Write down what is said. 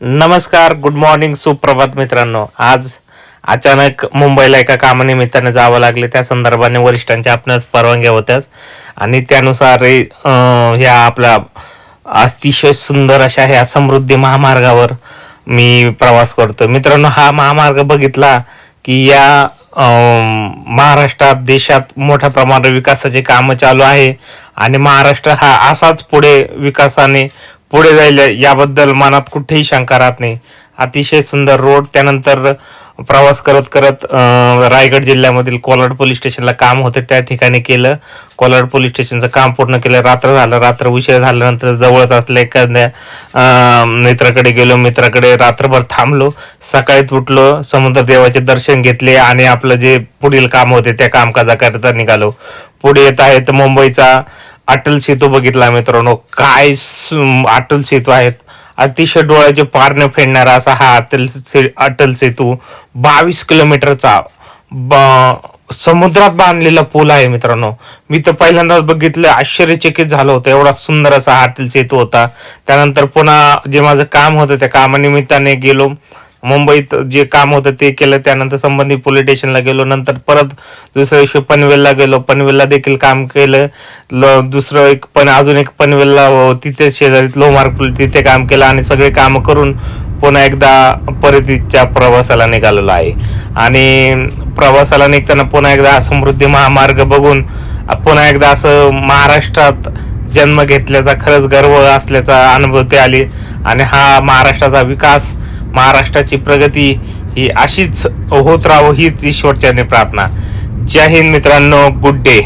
नमस्कार good morning सुप्रभात मित्रांनो. आज अचानक मुंबईला एका कामानिमित्ताने जावं लागले. त्या संदर्भाने वरिष्ठांच्या आपणास परवानग्या होत्याच. आणि त्यानुसार ह्या आपला अतिशय सुंदर अशा ह्या समृद्धी महामार्गावर मी प्रवास करतो. मित्रांनो हा महामार्ग बघितला की या महाराष्ट्रात देशात मोठ्या प्रमाणात विकासाचे कामं चालू आहे. आणि महाराष्ट्र हा असाच पुढे विकासाने पुढे जाईल याबद्दल मनात कुठेही शंका राहत नाही. अतिशय सुंदर रोड त्यानंतर प्रवास करत करत रायगड जिल्ह्यामधील कोलाड पोलीस स्टेशनला काम होतं. त्या ठिकाणी केलं. कोलाड पोलीस स्टेशनचं काम पूर्ण केलं. रात्र झालं. रात्र उशीर झाल्यानंतर जवळच असल्या एखाद्या मित्राकडे गेलो. मित्राकडे रात्रभर थांबलो. सकाळीच उठलो. समुद्र देवाचे दर्शन घेतले आणि आपलं जे पुढील काम होते त्या कामकाजाकरिता निघालो. पुढे येत आहेत मुंबईचा अटल सेतू बघितला मित्रांनो. काय अटल सेतू आहेत. अतिशय डोळ्याचे पारणे फेडणारा असा हा अटल से अटल सेतू बावीस किलोमीटरचा ब- समुद्रात बांधलेला पूल आहे मित्रांनो. मी तर पहिल्यांदाच बघितलं आश्चर्यचकित झालं होतं. एवढा सुंदर असा हा अटल सेतू होता. त्यानंतर पुन्हा जे माझं काम होतं त्या कामानिमित्ताने गेलो. मुंबईत जे काम होतं ते केलं त्यानंतर संबंधित पोलीस स्टेशनला गेलो नंतर परत दुसऱ्या दिवशी पनवेलला गेलो. पनवेलला देखील काम केलं. दुसरं एक पण अजून एक पनवेलला तिथे शेजारी लोहमार्ग पुल तिथे काम केलं आणि सगळे काम करून पुन्हा एकदा परतीच्या प्रवासाला निघालेलो आहे. आणि प्रवासाला निघताना पुन्हा एकदा समृद्धी महामार्ग बघून पुन्हा एकदा असं महाराष्ट्रात जन्म घेतल्याचा खरंच गर्व असल्याचा अनुभव ते आली. आणि हा महाराष्ट्राचा विकास महाराष्ट्राची प्रगती ही अशीच होत राहो हीच ईश्वरच्याने प्रार्थना. जय हिंद मित्रांनो गुड डे.